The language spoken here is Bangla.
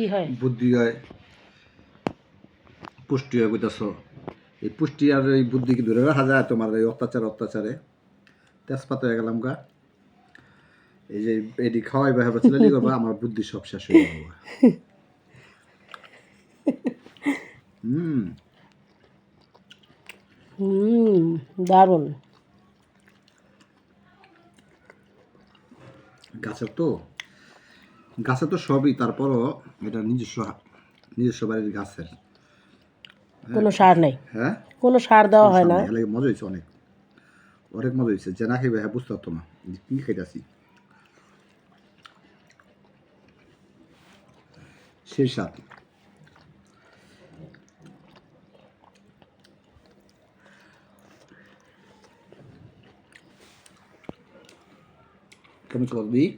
কি হয়? বুদ্ধি হয় পুষ্টি হয় বুঝতেছ এই পুষ্টি আর এই বুদ্ধি কি ধরে রাখা যায় তোমার এই অত্যাচার অত্যাচারে। তেজপাতা হয়ে গেলাম গা। এই যে এটি খাওয়াই বা হেবা ছেলে করবা আমার বুদ্ধি সব শেষ হয়ে যাব হুম। হুম দারুণ। গাছের তো গাছের তো সবই তারপরও এটা নিজস্ব নিজস্ব বাড়ির গাছের। কোনো সার নেই। হ্যাঁ? কোনো সার দেওয়া হয় না। এলাকা মজা হয়েছে অনেক। অনেক মজা হয়েছে। যে না খাইবে হ্যাঁ বুঝতে পারতো না কি খাইতেছি। সেই স্বাদ কেমন চল দিই